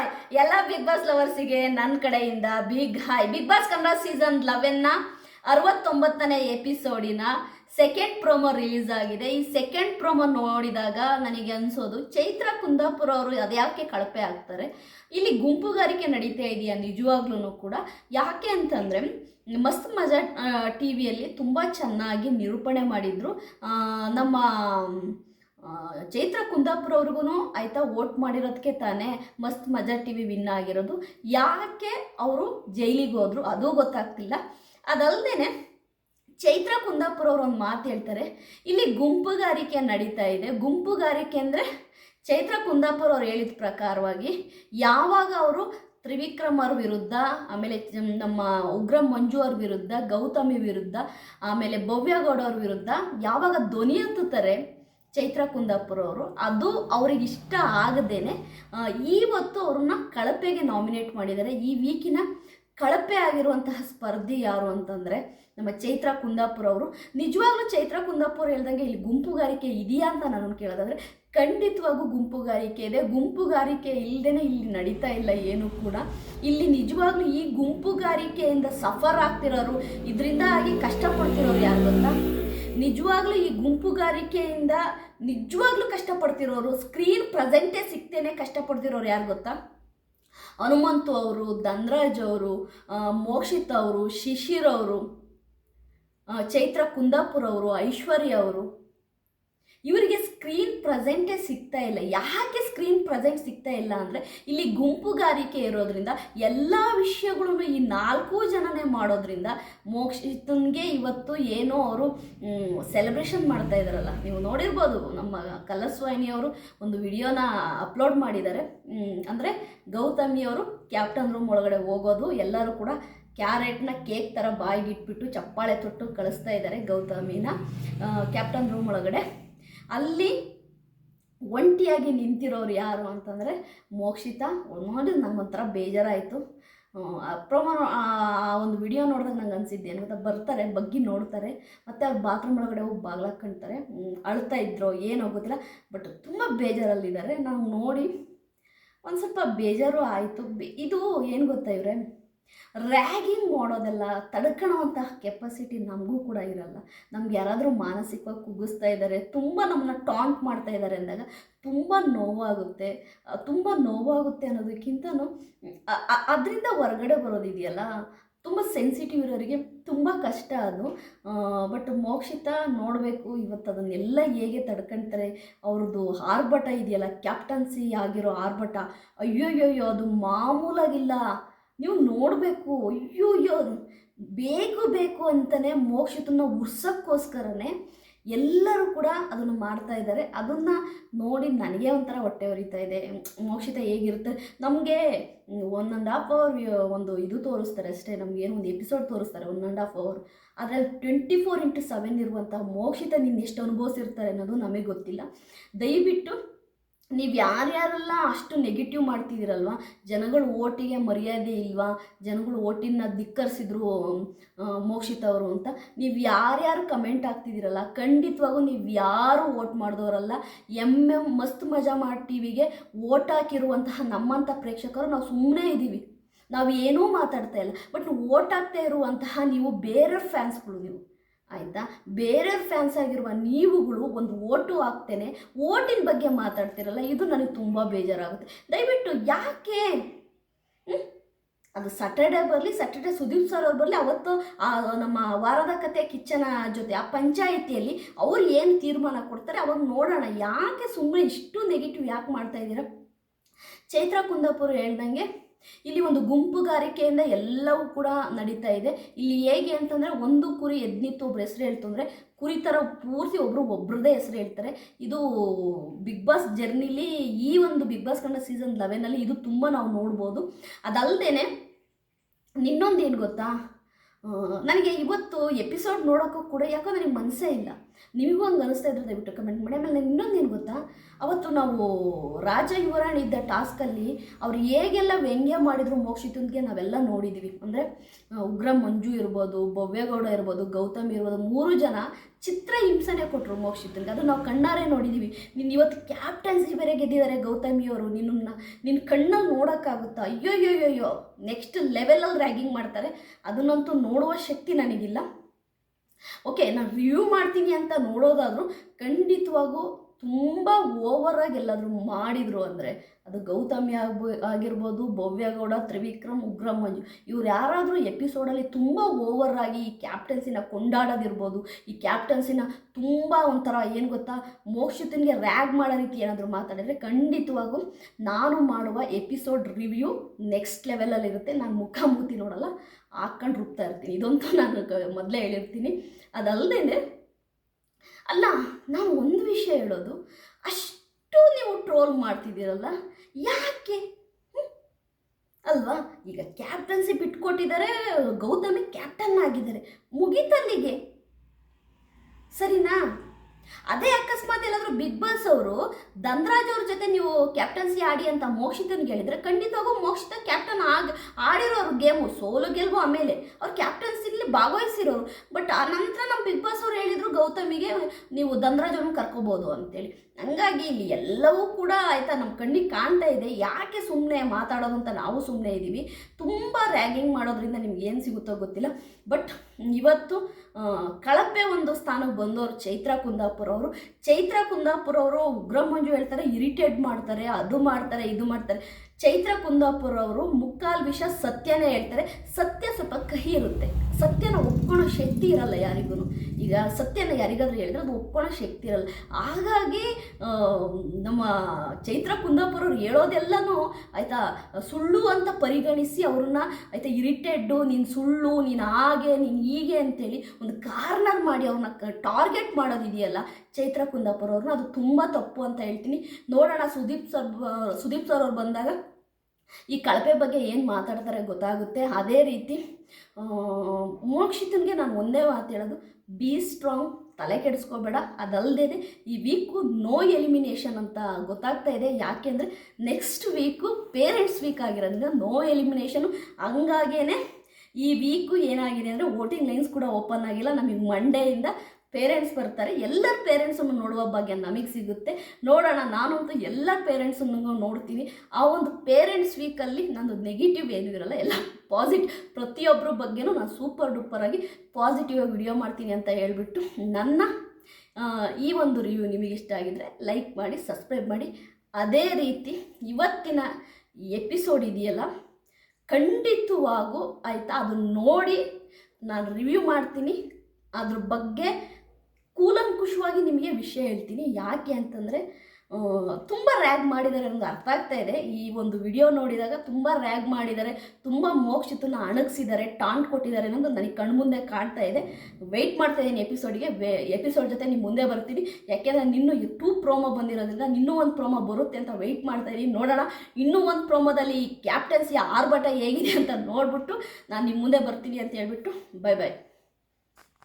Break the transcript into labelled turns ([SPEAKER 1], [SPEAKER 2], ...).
[SPEAKER 1] Hi ಎಲ್ಲ big boss ಲವರ್ಸಿಗೆ ನನ್ನ ಕಡೆಯಿಂದ big hi Bigg Boss Kannada season ಲೆವೆನ್ನ ಅರವತ್ತೊಂಬತ್ತನೇ ಎಪಿಸೋಡಿನ ಸೆಕೆಂಡ್ ಪ್ರೋಮೋ ರಿಲೀಸ್ ಆಗಿದೆ. ಈ ಸೆಕೆಂಡ್ ಪ್ರೋಮೋ ನೋಡಿದಾಗ ನನಗೆ ಅನಿಸೋದು, ಚೈತ್ರ ಕುಂದಾಪುರ ಅವರು ಅದ್ಯಾಕೆ ಕಳಪೆ ಆಗ್ತಾರೆ? ಇಲ್ಲಿ ಗುಂಪುಗಾರಿಕೆ ನಡೀತಾ ಇದೆಯಾ ನಿಜವಾಗ್ಲೂ ಕೂಡ? ಯಾಕೆ ಅಂತಂದರೆ, ಮಸ್ತ್ ಮಜಾ ಟಿ ವಿಯಲ್ಲಿ ತುಂಬ ಚೆನ್ನಾಗಿ ನಿರೂಪಣೆ ಮಾಡಿದರು ನಮ್ಮ ಚೈತ್ರ ಕುಂದಾಪುರ ಅವ್ರಿಗೂ ಆಯಿತಾ ವೋಟ್ ಮಾಡಿರೋದಕ್ಕೆ ತಾನೇ ಮಸ್ತ್ ಮಜಾ ಟಿ ವಿ ವಿನ್ ಆಗಿರೋದು. ಯಾಕೆ ಅವರು ಜೈಲಿಗೆ ಹೋದ್ರು ಅದು ಗೊತ್ತಾಗ್ತಿಲ್ಲ. ಅದಲ್ಲದೆ ಚೈತ್ರ ಕುಂದಾಪುರ ಅವರು ಒಂದು ಮಾತು ಹೇಳ್ತಾರೆ. ಇಲ್ಲಿ ಗುಂಪುಗಾರಿಕೆ ನಡೀತಾ ಇದೆ. ಗುಂಪುಗಾರಿಕೆ ಅಂದರೆ ಚೈತ್ರ ಕುಂದಾಪುರ ಅವ್ರು ಹೇಳಿದ ಪ್ರಕಾರವಾಗಿ ಯಾವಾಗ ಅವರು ತ್ರಿವಿಕ್ರಮ್ ವಿರುದ್ಧ, ಆಮೇಲೆ ನಮ್ಮ ಉಗ್ರ ಮಂಜು ಅವ್ರ ವಿರುದ್ಧ, ಗೌತಮಿ ವಿರುದ್ಧ, ಆಮೇಲೆ ಭವ್ಯಗೌಡ ಅವ್ರ ವಿರುದ್ಧ ಯಾವಾಗ ಧ್ವನಿ ಎತ್ತುತ್ತಾರೆ ಚೈತ್ರ ಕುಂದಾಪುರ ಅವರು ಅದು ಅವ್ರಿಗೆ ಇಷ್ಟ ಆಗದೇನೆ ಇವತ್ತು ಅವ್ರನ್ನ ಕಳಪೆಗೆ ನಾಮಿನೇಟ್ ಮಾಡಿದ್ದಾರೆ. ಈ ವೀಕಿನ ಕಳಪೆ ಆಗಿರುವಂತಹ ಸ್ಪರ್ಧಿ ಯಾರು ಅಂತಂದರೆ, ನಮ್ಮ ಚೈತ್ರ ಕುಂದಾಪುರ ಅವರು ನಿಜವಾಗ್ಲೂ ಚೈತ್ರ ಕುಂದಾಪುರ ಹೇಳ್ದಂಗೆ ಇಲ್ಲಿ ಗುಂಪುಗಾರಿಕೆ ಇದೆಯಾ ಅಂತ ನಾನು ಕೇಳೋದಾದ್ರೆ, ಖಂಡಿತವಾಗೂ ಗುಂಪುಗಾರಿಕೆ ಇದೆ. ಗುಂಪುಗಾರಿಕೆ ಇಲ್ಲದೇ ಇಲ್ಲಿ ನಡೀತಾ ಇಲ್ಲ ಏನು ಕೂಡ. ಇಲ್ಲಿ ನಿಜವಾಗ್ಲೂ ಈ ಗುಂಪುಗಾರಿಕೆಯಿಂದ ಸಫರ್ ಆಗ್ತಿರೋರು, ಇದರಿಂದಾಗಿ ಕಷ್ಟಪಡ್ತಿರೋರು ಯಾರು ಗೊತ್ತಾ? ನಿಜವಾಗ್ಲೂ ಈ ಗುಂಪುಗಾರಿಕೆಯಿಂದ ನಿಜವಾಗ್ಲೂ ಕಷ್ಟಪಡ್ತಿರೋರು ಸ್ಕ್ರೀನ್ ಪ್ರೆಸೆಂಟೇ ಸಿಗ್ತೇನೆ ಕಷ್ಟಪಡ್ತಿರೋರು ಯಾರು ಗೊತ್ತಾ? ಹನುಮಂತು ಅವರು, ಧನ್ರಾಜ್ ಅವರು ಮೋಕ್ಷಿತ್ ಅವರು, ಶಿಶಿರ್ ಅವರು ಚೈತ್ರ ಕುಂದಾಪುರ ಅವರು ಐಶ್ವರ್ಯ ಅವರು. ಇವರಿಗೆ ಸ್ಕ್ರೀನ್ ಪ್ರೆಸೆಂಟೇ ಸಿಗ್ತಾ ಇಲ್ಲ. ಯಾಕೆ ಸ್ಕ್ರೀನ್ ಪ್ರೆಸೆಂಟ್ ಸಿಗ್ತಾ ಇಲ್ಲ ಅಂದರೆ ಇಲ್ಲಿ ಗುಂಪುಗಾರಿಕೆ ಇರೋದ್ರಿಂದ ಎಲ್ಲ ವಿಷಯಗಳು ನಾಲ್ಕು ಜನನೇ ಮಾಡೋದ್ರಿಂದ ಮೋಕ್ಷಿತನ್ಗೆ ಇವತ್ತು ಏನೋ ಅವರು ಸೆಲೆಬ್ರೇಷನ್ ಮಾಡ್ತಾ ಇದ್ದಾರಲ್ಲ. ನೀವು ನೋಡಿರ್ಬೋದು, ನಮ್ಮ ಕಲಸ್ವಾಹಿನಿಯವರು ಒಂದು ವಿಡಿಯೋನ ಅಪ್ಲೋಡ್ ಮಾಡಿದ್ದಾರೆ. ಅಂದರೆ ಗೌತಮಿಯವರು ಕ್ಯಾಪ್ಟನ್ ರೂಮ್ ಒಳಗಡೆ ಹೋಗೋದು, ಎಲ್ಲರೂ ಕೂಡ ಕ್ಯಾರೆಟ್ನ ಕೇಕ್ ಥರ ಬಾಯಿಗೆ ಇಟ್ಬಿಟ್ಟು ಚಪ್ಪಾಳೆ ತೊಟ್ಟು ಕಳಿಸ್ತಾ ಇದ್ದಾರೆ ಗೌತಮಿನ ಕ್ಯಾಪ್ಟನ್ ರೂಮ್ ಒಳಗಡೆ. ಅಲ್ಲಿ ಒಂಟಿಯಾಗಿ ನಿಂತಿರೋರು ಯಾರು ಅಂತಂದರೆ ಮೋಕ್ಷಿತ ನೋಡಿ ನಂಗೊಂಥರ ಬೇಜಾರಾಯಿತು. ಪ್ರೊಮೋ ಆ ಒಂದು ವಿಡಿಯೋ ನೋಡಿದಾಗ ನಂಗೆ ಅನಿಸಿದ್ದೆ ಏನು ಗೊತ್ತಾ? ಬರ್ತಾರೆ, ಬಗ್ಗಿ ನೋಡ್ತಾರೆ, ಮತ್ತು ಅವ್ರು ಬಾತ್ರೂಮ್ ಒಳಗಡೆ ಹೋಗಿ ಬಾಗ್ಲಾಕೊಂತಾರೆ ಅಳ್ತಾ ಇದ್ರು ಏನೋ ಗೊತ್ತಿಲ್ಲ ಬಟ್ ತುಂಬ ಬೇಜಾರಲ್ಲಿದ್ದಾರೆ. ನಾವು ನೋಡಿ ಒಂದು ಸ್ವಲ್ಪ ಬೇಜಾರು ಆಯಿತು. ಇದು ಏನು ಗೊತ್ತಾ ಇವ್ರೆ? ರ್ಯಾಗಿಂಗ್ ಮಾಡೋದೆಲ್ಲ ತಡ್ಕೊಳ್ಳೋವಂತಹ ಕೆಪಾಸಿಟಿ ನಮಗೂ ಕೂಡ ಇರಲ್ಲ. ನಮ್ಗೆ ಯಾರಾದರೂ ಮಾನಸಿಕವಾಗಿ ಕುಗ್ಗಿಸ್ತಾ ಇದ್ದಾರೆ ತುಂಬ ನಮ್ಮನ್ನ ಟಾಂಟ್ ಮಾಡ್ತಾ ಇದ್ದಾರೆ ಅಂದಾಗ ತುಂಬ ನೋವಾಗುತ್ತೆ. ತುಂಬ ನೋವಾಗುತ್ತೆ ಅನ್ನೋದಕ್ಕಿಂತ ಅದರಿಂದ ಹೊರಗಡೆ ಬರೋದಿದೆಯಲ್ಲ, ತುಂಬ ಸೆನ್ಸಿಟಿವ್ ಇರೋರಿಗೆ ತುಂಬ ಕಷ್ಟ ಅದು. ಬಟ್ ಮೋಕ್ಷಿತ ನೋಡಬೇಕು, ಇವತ್ತು ಅದನ್ನೆಲ್ಲ ಹೇಗೆ ತಡ್ಕೊಳ್ತಾರೆ ಅವ್ರದ್ದು ಆರ್ಭಟ ಇದೆಯಲ್ಲ ಕ್ಯಾಪ್ಟನ್ಸಿ ಆಗಿರೋ ಆರ್ಭಟ, ಅಯ್ಯೋಯ್ಯೋಯ್ಯೋ, ಅದು ಮಾಮೂಲಾಗಿಲ್ಲ. ನೀವು ನೋಡಬೇಕು, ಅಯ್ಯೋ ಅಯ್ಯೋ ಬೇಕು ಬೇಕು ಅಂತಲೇ ಮೋಕ್ಷಿತನ ಉರ್ಸೋಕ್ಕೋಸ್ಕರನೇ ಎಲ್ಲರೂ ಕೂಡ ಅದನ್ನು ಮಾಡ್ತಾ ಇದ್ದಾರೆ. ಅದನ್ನು ನೋಡಿ ನನಗೆ ಒಂಥರ ಹೊಟ್ಟೆ ಉರಿತಾ ಇದೆ. ಮೋಕ್ಷಿತ ಹೇಗಿರುತ್ತೆ? ನಮಗೆ ಒನ್ ಆ್ಯಂಡ್ ಹಾಫ್ ಅವರ್ ಒಂದು ಇದು ತೋರಿಸ್ತಾರೆ ಅಷ್ಟೇ, ನಮ್ಗೆ ಒಂದು ಎಪಿಸೋಡ್ ತೋರಿಸ್ತಾರೆ ಒನ್ ಆ್ಯಂಡ್ ಹಾಫ್ ಅವರ್ ಅದರಲ್ಲಿ ಟ್ವೆಂಟಿ ಫೋರ್ ಇಂಟು ಸೆವೆನ್ ಇರುವಂತಹ ಮೋಕ್ಷಿತ ನಿನ್ನ ಎಷ್ಟು ಅನುಭವಿಸಿರ್ತಾರೆ ಅನ್ನೋದು ನಮಗೆ ಗೊತ್ತಿಲ್ಲ. ದಯವಿಟ್ಟು ನೀವು ಯಾರ್ಯಾರೆಲ್ಲ ಅಷ್ಟು ನೆಗೆಟಿವ್ ಮಾಡ್ತಿದ್ದೀರಲ್ವ? ಜನಗಳು ಓಟಿಗೆ ಮರ್ಯಾದೆ ಇಲ್ವಾ? ಜನಗಳು ಓಟಿನ ಧಿಕ್ಕರಿಸಿದ್ರು ಮೋಕ್ಷಿತ್ ಅವರು ಅಂತ. ನೀವು ಯಾರ್ಯಾರು ಕಮೆಂಟ್ ಆಗ್ತಿದ್ದೀರಲ್ಲ ಖಂಡಿತವಾಗೂ ನೀವು ಯಾರು ಓಟ್ ಮಾಡಿದವರಲ್ಲ. ಎಂ ಎಂ ಮಸ್ತ್ ಮಜಾ ಮಾಡಿ ಟಿ ವಿಗೆ ಓಟ್ ಹಾಕಿರುವಂತಹ ನಮ್ಮಂಥ ಪ್ರೇಕ್ಷಕರು ನಾವು ಸುಮ್ಮನೆ ಇದ್ದೀವಿ. ನಾವು ಏನೂ ಮಾತಾಡ್ತಾ ಇಲ್ಲ. ಬಟ್ ಓಟ್ ಹಾಕ್ತಾ ಇರುವಂತಹ ನೀವು ಬೇರೆ ಫ್ಯಾನ್ಸ್ಗಳು ನೀವು. ಆಯಿತಾ? ಬೇರೆ ಫ್ಯಾನ್ಸ್ ಆಗಿರುವ ನೀವುಗಳು ಒಂದು ಓಟು ಹಾಕ್ತೇನೆ. ಓಟಿನ ಬಗ್ಗೆ ಮಾತಾಡ್ತಿರಲ್ಲ, ಇದು ನನಗೆ ತುಂಬ ಬೇಜಾರಾಗುತ್ತೆ. ದಯವಿಟ್ಟು ಯಾಕೆ? ಅದು ಸ್ಯಾಟರ್ಡೆ ಬರಲಿ ಸ್ಯಾಟರ್ಡೆ ಸುದೀಪ್ ಸರ್ ಅವ್ರು ಬರಲಿ, ಅವತ್ತು ಆ ನಮ್ಮ ವಾರದ ಕತೆ ಕಿಚ್ಚನ ಜೊತೆ, ಆ ಪಂಚಾಯಿತಿಯಲ್ಲಿ ಅವ್ರು ಏನು ತೀರ್ಮಾನ ಕೊಡ್ತಾರೆ ಅವಾಗ ನೋಡೋಣ. ಯಾಕೆ ಸುಮ್ಮನೆ ಇಷ್ಟು ನೆಗೆಟಿವ್ ಯಾಕೆ ಮಾಡ್ತಾ ಇದ್ದೀರಾ? ಚೈತ್ರ ಕುಂದಾಪುರ ಹೇಳ್ದಂಗೆ ಇಲ್ಲಿ ಒಂದು ಗುಂಪುಗಾರಿಕೆಯಿಂದ ಎಲ್ಲವೂ ಕೂಡ ನಡೀತಾ ಇದೆ. ಇಲ್ಲಿ ಹೇಗೆ ಅಂತಂದರೆ ಒಂದು ಕುರಿ ಎದ್ನಿತ್ತು, ಒಬ್ರು ಹೆಸರು ಹೇಳ್ತಂದ್ರೆ ಕುರಿ ಥರ ಪೂರ್ತಿ ಒಬ್ಬರು ಒಬ್ರದೇ ಹೆಸರು ಹೇಳ್ತಾರೆ. ಇದು ಬಿಗ್ ಬಾಸ್ ಜರ್ನಿಲಿ ಈ ಒಂದು ಬಿಗ್ ಬಾಸ್ ಕಂಡ ಸೀಸನ್ ಲೆವೆನಲ್ಲಿ ಇದು ತುಂಬ ನಾವು ನೋಡ್ಬೋದು. ಅದಲ್ಲದೆ ನಿನ್ನೊಂದು ಏನು ಗೊತ್ತಾ? ನನಗೆ ಇವತ್ತು ಎಪಿಸೋಡ್ ನೋಡೋಕ್ಕೂ ಕೂಡ ಯಾಕೋ ನನಗೆ ಮನಸ್ಸೇ ಇಲ್ಲ. ನಿಮಗೂ ಹಂಗೆ ಅನಿಸ್ತಾ ಇದ್ರೆ ದಯವಿಟ್ಟು ಕಮೆಂಟ್ ಮಾಡಿ. ಆಮೇಲೆ ಇನ್ನೊಂದು ಏನು ಗೊತ್ತಾ? ಅವತ್ತು ನಾವು ರಾಜ ಯುವರಾಣಿ ಇದ್ದ ಟಾಸ್ಕಲ್ಲಿ ಅವ್ರು ಹೇಗೆಲ್ಲ ವ್ಯಂಗ್ಯ ಮಾಡಿದ್ರು ಮೋಕ್ಷಿತನ್ಗೆ ನಾವೆಲ್ಲ ನೋಡಿದ್ದೀವಿ ಅಂದರೆ ಉಗ್ರ ಮಂಜು ಇರ್ಬೋದು, ಭವ್ಯಗೌಡ ಇರ್ಬೋದು, ಗೌತಮ್ ಇರ್ಬೋದು, ಮೂರು ಜನ ಚಿತ್ರ ಹಿಂಸನೆ ಕೊಟ್ಟರು ಮೋಕ್ಷಿತನ್ಗೆ ಅದು ನಾವು ಕಣ್ಣಾರೆ ನೋಡಿದ್ದೀವಿ ನೀನು ಇವತ್ತು ಕ್ಯಾಪ್ಟನ್ಸಿ ಬೇರೆ ಗೆದ್ದಿದ್ದಾರೆ ಗೌತಮಿಯವರು ನಿನ್ನನ್ನು ನಿನ್ನ ಕಣ್ಣಲ್ಲಿ ನೋಡೋಕ್ಕಾಗುತ್ತಾ? ಅಯ್ಯೋ ಅಯ್ಯೋ ಅಯ್ಯೋ ನೆಕ್ಸ್ಟ್ ಲೆವೆಲಲ್ಲಿ ರ್ಯಾಗಿಂಗ್ ಮಾಡ್ತಾರೆ. ಅದನ್ನಂತೂ ನೋಡುವ ಶಕ್ತಿ ನನಗಿಲ್ಲ. ಓಕೆ, ನಾನು ರಿವ್ಯೂ ಮಾಡ್ತೀನಿ ಅಂತ ನೋಡೋದಾದರೂ ಖಂಡಿತವಾಗೂ ತುಂಬ ಓವರಾಗಿ ಎಲ್ಲಾದರೂ ಮಾಡಿದರು ಅಂದರೆ ಅದು ಗೌತಮಿ ಆಗ್ಬೋ, ಆಗಿರ್ಬೋದು, ಭವ್ಯಗೌಡ, ತ್ರಿವಿಕ್ರಮ್, ಉಗ್ರಂ, ಮಂಜು, ಇವ್ರು ಯಾರಾದರೂ ಎಪಿಸೋಡಲ್ಲಿ ತುಂಬ ಓವರ್ ಆಗಿ ಈ ಕ್ಯಾಪ್ಟನ್ಸಿನ ಕೊಂಡಾಡೋದಿರ್ಬೋದು, ಈ ಕ್ಯಾಪ್ಟನ್ಸಿನ ತುಂಬ ಒಂಥರ ಏನು ಗೊತ್ತಾ, ಮೋಕ್ಷಿತನ್ಗೆ ರ್ಯಾಗ್ ಮಾಡೋ ರೀತಿ ಏನಾದರೂ ಮಾತಾಡಿದರೆ ಖಂಡಿತವಾಗೂ ನಾನು ಮಾಡುವ ಎಪಿಸೋಡ್ ರಿವ್ಯೂ ನೆಕ್ಸ್ಟ್ ಲೆವೆಲಲ್ಲಿರುತ್ತೆ ನಾನು ಮುಖ ಮೂತಿ ನೋಡಲ್ಲ ಹಾಕ್ಕೊಂಡು ರುಬ್ತಾ ಇರ್ತೀನಿ. ಇದಂತೂ ನಾನು ಮೊದಲೇ ಹೇಳಿರ್ತೀನಿ. ಅದಲ್ಲದೆ ಅಲ್ಲ, ನಾನು ಒಂದು ವಿಷಯ ಹೇಳೋದು. ಅಷ್ಟು ನೀವು ಟ್ರೋಲ್ ಮಾಡ್ತಿದ್ದೀರಲ್ಲ, ಯಾಕೆ? ಅಲ್ವಾ? ಈಗ ಕ್ಯಾಪ್ಟನ್ಸಿ ಬಿಟ್ಕೊಟ್ಟಿದ್ದಾರೆ, ಗೌತಮಿ ಕ್ಯಾಪ್ಟನ್ ಆಗಿದ್ದಾರೆ. ಮುಗಿತಲ್ಲಿಗೆ. ಸರಿನಾ? ಅದೇ ಅಕಸ್ಮಾತ್ ಎಲ್ಲಾದರೂ ಬಿಗ್ ಬಾಸ್ ಅವರು ಧನ್ರಾಜ್ ಅವ್ರ ಜೊತೆ ನೀವು ಕ್ಯಾಪ್ಟನ್ಸಿ ಆಡಿ ಅಂತ ಮೋಕ್ಷಿತನ್ಗೆ ಹೇಳಿದ್ರೆ ಖಂಡಿತವಾಗೂ ಮೋಕ್ಷಿತ ಕ್ಯಾಪ್ಟನ್ ಆಗ ಅವ್ರ ಗೇಮು ಸೋಲು ಗೆಲ್ವು ಆಮೇಲೆ. ಅವ್ರು ಕ್ಯಾಪ್ಟನ್ಸಿಲಿ ಭಾಗವಹಿಸಿರೋರು. ಬಟ್ ಆ ನಂತರ ನಮ್ಮ ಬಿಗ್ ಬಾಸ್ ಅವ್ರು ಹೇಳಿದ್ರು, ಗೌತಮಿಗೆ ನೀವು ಧನ್ರಾಜ್ ಅವ್ರನ್ನ ಕರ್ಕೋಬೋದು ಅಂತೇಳಿ. ಹಂಗಾಗಿ ಇಲ್ಲಿ ಎಲ್ಲವೂ ಕೂಡ ಆಯಿತಾ ನಮ್ಮ ಕಣ್ಣಿಗೆ ಕಾಣ್ತಾ ಇದೆ. ಯಾಕೆ ಸುಮ್ಮನೆ ಮಾತಾಡೋದು ಅಂತ ನಾವು ಸುಮ್ಮನೆ ಇದ್ದೀವಿ. ತುಂಬ ರ್ಯಾಗಿಂಗ್ ಮಾಡೋದ್ರಿಂದ ನಿಮ್ಗೆ ಏನು ಸಿಗುತ್ತೋ ಗೊತ್ತಿಲ್ಲ. ಬಟ್ ಇವತ್ತು ಕಳಪೆ ಒಂದು ಸ್ಥಾನಕ್ಕೆ ಬಂದವರು ಚೈತ್ರ ಕುಂದಾಪುರ ಅವರು. ಚೈತ್ರ ಕುಂದಾಪುರ ಅವರು ಉಗ್ರಮಂಜು ಹೇಳ್ತಾರೆ ಇರಿಟೇಟ್ ಮಾಡ್ತಾರೆ, ಅದು ಮಾಡ್ತಾರೆ, ಇದು ಮಾಡ್ತಾರೆ. ಚೈತ್ರ ಕುಂದಾಪುರ ಅವರು ಮುಕ್ಕಾಲು ವಿಷ ಸತ್ಯನೇ ಹೇಳ್ತಾರೆ. ಸತ್ಯ ಸ್ವಲ್ಪ ಕಹಿ ಇರುತ್ತೆ. ಸತ್ಯನ ಒಪ್ಕೊಳ್ಳೋ ಶಕ್ತಿ ಇರಲ್ಲ ಯಾರಿಗೂ ಈಗ ಸತ್ಯನ ಯಾರಿಗಾದ್ರೂ ಹೇಳಿದ್ರೆ ಅದು ಒಪ್ಕೊಳ್ಳೋ ಶಕ್ತಿ ಇರಲ್ಲ. ಹಾಗಾಗಿ ನಮ್ಮ ಚೈತ್ರ ಕುಂದಾಪುರ ಅವ್ರು ಹೇಳೋದೆಲ್ಲನೂ ಆಯಿತಾ, ಸುಳ್ಳು ಅಂತ ಪರಿಗಣಿಸಿ ಅವ್ರನ್ನ ಆಯಿತಾ ಇರಿಟೆಡ್ಡು, ನೀನು ಸುಳ್ಳು, ನೀನು ಹಾಗೆ, ನೀನು ಹೀಗೆ ಅಂತೇಳಿ ಒಂದು ಕಾರ್ನರ್ ಮಾಡಿ ಅವ್ರನ್ನ ಟಾರ್ಗೆಟ್ ಮಾಡೋದಿದೆಯಲ್ಲ ಚೈತ್ರ ಕುಂದಾಪುರ ಅವ್ರನ್ನ ಅದು ತುಂಬ ತಪ್ಪು ಅಂತ ಹೇಳ್ತೀನಿ. ನೋಡೋಣ ಸುದೀಪ್ ಸರ್ ಸುದೀಪ್ ಸರ್ ಅವ್ರು ಬಂದಾಗ ಈ ಕಳಪೆ ಬಗ್ಗೆ ಏನು ಮಾತಾಡ್ತಾರೆ ಗೊತ್ತಾಗುತ್ತೆ. ಅದೇ ರೀತಿ ಮೋಕ್ಷಿತನಿಗೆ ನಾನು ಒಂದೇ ಮಾತು ಹೇಳೋದು ಬಿ ಸ್ಟ್ರಾಂಗ್ ತಲೆ ಕೆಡಿಸ್ಕೋಬೇಡ ಅದಲ್ಲದೆ ಈ ವೀಕು ನೋ ಎಲಿಮಿನೇಷನ್ ಅಂತ ಗೊತ್ತಾಗ್ತಾ ಇದೆ. ಯಾಕೆಂದರೆ ನೆಕ್ಸ್ಟ್ ವೀಕು ಪೇರೆಂಟ್ಸ್ ವೀಕ್ ಆಗಿರೋದ್ರಿಂದ ನೋ ಎಲಿಮಿನೇಷನು ಹಂಗಾಗೇ ಈ ವೀಕು ಏನಾಗಿದೆ ಅಂದರೆ ವೋಟಿಂಗ್ ಲೈನ್ಸ್ ಕೂಡ ಓಪನ್ ಆಗಿಲ್ಲ. ನಮಗೆ ಮಂಡೆಯಿಂದ ಪೇರೆಂಟ್ಸ್ ಬರ್ತಾರೆ, ಎಲ್ಲರ ಪೇರೆಂಟ್ಸನ್ನು ನೋಡುವ ಭಾಗ್ಯ ನಮಗೆ ಸಿಗುತ್ತೆ. ನೋಡೋಣ, ನಾನಂತೂ ಎಲ್ಲ ಪೇರೆಂಟ್ಸನ್ನು ನೋಡ್ತೀನಿ. ಆ ಒಂದು ಪೇರೆಂಟ್ಸ್ ವೀಕಲ್ಲಿ ನಂದು ನೆಗೆಟಿವ್ ಏನೂ ಇರಲ್ಲ, ಎಲ್ಲ ಪಾಸಿಟಿವ್ ಪ್ರತಿಯೊಬ್ಬರ ಬಗ್ಗೆನೂ ನಾನು ಸೂಪರ್ ಡೂಪರ್ ಆಗಿ ಪಾಸಿಟಿವ್ ಆಗಿ ವಿಡಿಯೋ ಮಾಡ್ತೀನಿ ಅಂತ ಹೇಳ್ಬಿಟ್ಟು ನನ್ನ ಈ ಒಂದು ರಿವ್ಯೂ ನಿಮಗೆ ಇಷ್ಟ ಆಗಿದರೆ ಲೈಕ್ ಮಾಡಿ ಸಬ್ಸ್ಕ್ರೈಬ್ ಮಾಡಿ. ಅದೇ ರೀತಿ ಇವತ್ತಿನ ಎಪಿಸೋಡ್ ಇದೆಯಲ್ಲ, ಖಂಡಿತವಾಗೂ ಆಯಿತಾ? ಅದನ್ನು ನೋಡಿ ನಾನು ರಿವ್ಯೂ ಮಾಡ್ತೀನಿ. ಅದ್ರ ಬಗ್ಗೆ ಕೂಲಂಕುಷವಾಗಿ ನಿಮಗೆ ವಿಷಯ ಹೇಳ್ತೀನಿ. ಯಾಕೆ ಅಂತಂದರೆ ತುಂಬ ರ್ಯಾಗ್ ಮಾಡಿದ್ದಾರೆ ಅನ್ನೋದು ಅರ್ಥ ಆಗ್ತಾ ಇದೆ. ಈ ಒಂದು ವಿಡಿಯೋ ನೋಡಿದಾಗ ತುಂಬ ರ್ಯಾಗ್ ಮಾಡಿದ್ದಾರೆ, ತುಂಬ ಮೋಕ್ಷಿತನ ಅಣಗಿಸಿದ್ದಾರೆ, ಟಾಂಟ್ ಕೊಟ್ಟಿದ್ದಾರೆ ಅನ್ನೋದು ನನಗೆ ಕಣ್ಮುಂದೆ ಕಾಣ್ತಾ ಇದೆ. ವೆಯ್ಟ್ ಮಾಡ್ತಾ ಇದ್ದೀನಿ ಎಪಿಸೋಡ್ಗೆ ಎಪಿಸೋಡ್ ಜೊತೆ ನಿಮ್ಮ ಮುಂದೆ ಬರ್ತೀನಿ. ಯಾಕೆಂದರೆ ನಿನ್ನೂ ಟೂ ಪ್ರೋಮೋ ಬಂದಿರೋದ್ರಿಂದ ಇನ್ನೂ ಒಂದು ಪ್ರೋಮೋ ಬರುತ್ತೆ ಅಂತ ವೆಯ್ಟ್ ಮಾಡ್ತಾ ಇದ್ದೀನಿ. ನೋಡೋಣ. ಇನ್ನೂ ಒಂದು ಪ್ರೋಮೋದಲ್ಲಿ ಈ ಕ್ಯಾಪ್ಟನ್ಸಿ ಆರ್ಭಟ ಹೇಗಿದೆ ಅಂತ ನೋಡಿಬಿಟ್ಟು ನಾನು ನಿಮ್ಮ ಮುಂದೆ ಬರ್ತೀನಿ ಅಂತ ಹೇಳ್ಬಿಟ್ಟು ಬೈ ಬಾಯ್